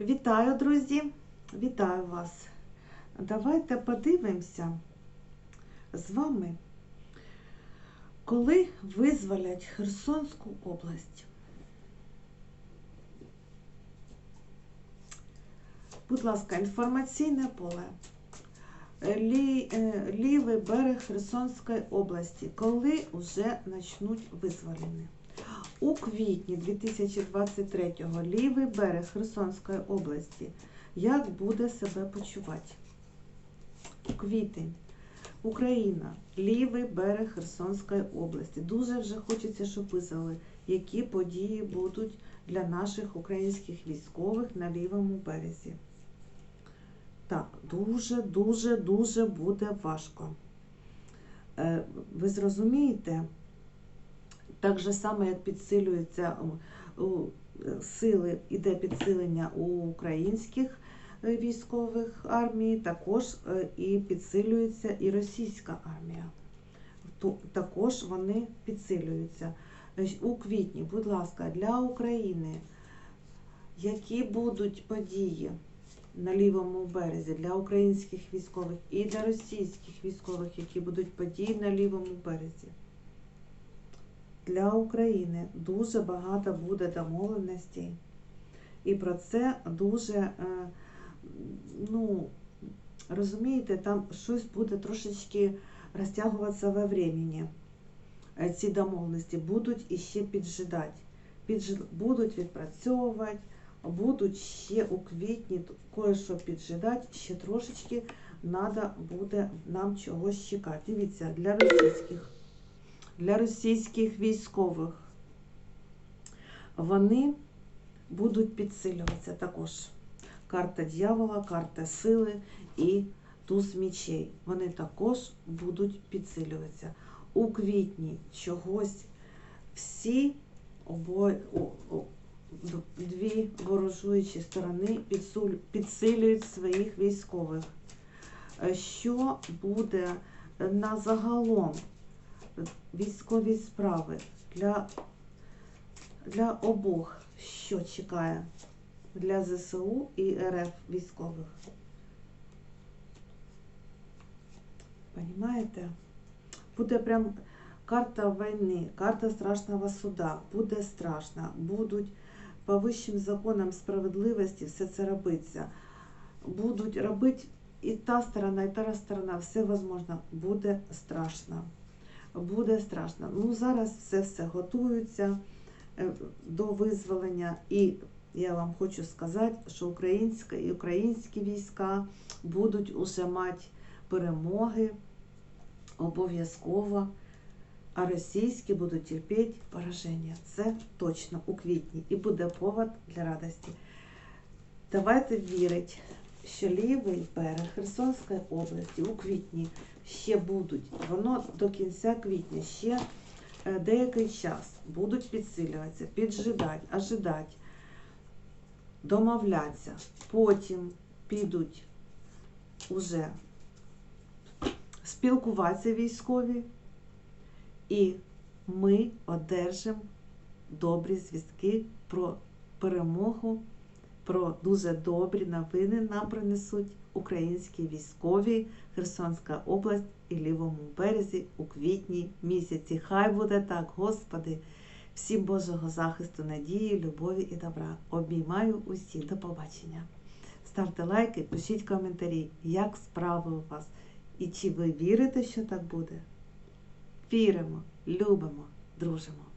Вітаю, друзі! Вітаю вас! Давайте подивимося з вами, коли визволять Херсонську область. Будь ласка, інформаційне поле. Лі, е, лівий берег Херсонської області, коли вже почнуть визволення. У квітні 2023-го лівий берег Херсонської області як буде себе почувати? У квітень. Україна, лівий берег Херсонської області. Дуже вже хочеться, щоб визнали, які події будуть для наших українських військових на лівому березі. Так, дуже, дуже, дуже буде важко. Е, Ви зрозумієте? Так же само, як підсилюються сили, іде підсилення у українських е, військових армій, також е, і підсилюється і російська армія. Також вони підсилюються. У квітні, будь ласка, для України, які будуть події на лівому березі для українських військових і для російських військових, які будуть події на лівому березі для України дуже багато буде домовленостей. І про це дуже, е, ну, розумієте, там щось буде трошечки розтягуватися во времени. Е, ці домовленості будуть іще піджидати. Підж... Будуть відпрацьовувати, будуть ще у квітні кое-що піджидати, ще трошечки треба буде нам чогось чекати. Дивіться, для російських для російських військових. Вони будуть підсилюватися також. Карта дьявола, карта сили і туз мічей. Вони також будуть підсилюватися. У квітні чогось всі обоє, дві ворожуючі сторони підсилюють своїх військових. Що буде на загалом військові справи для, для обох, що чекає для ЗСУ і РФ військових. Понимаєте? Буде прям карта війни, карта страшного суда. Буде страшно, будуть по вищим законам справедливості все це робиться. Будуть робити і та сторона, і та сторона, все можливо, буде страшно буде страшно. Ну, зараз все все готується е, до визволення. І я вам хочу сказати, що українська і українські війська будуть уже мати перемоги обов'язково, а російські будуть терпіти пораження. Це точно у квітні і буде повод для радості. Давайте вірити, що лівий берег Херсонської області у квітні ще будуть. Воно до кінця квітня ще е, деякий час будуть підсилюватися, піджидати, ожидати, домовлятися. Потім підуть уже спілкуватися військові, і ми одержимо добрі звістки про перемогу, про дуже добрі новини нам принесуть українські військові, Херсонська область і лівому березі у квітні місяці. Хай буде так, Господи, всім Божого захисту, надії, любові і добра. Обіймаю усіх. До побачення. Ставте лайки, пишіть коментарі, як справи у вас. І чи ви вірите, що так буде? Віримо, любимо, дружимо.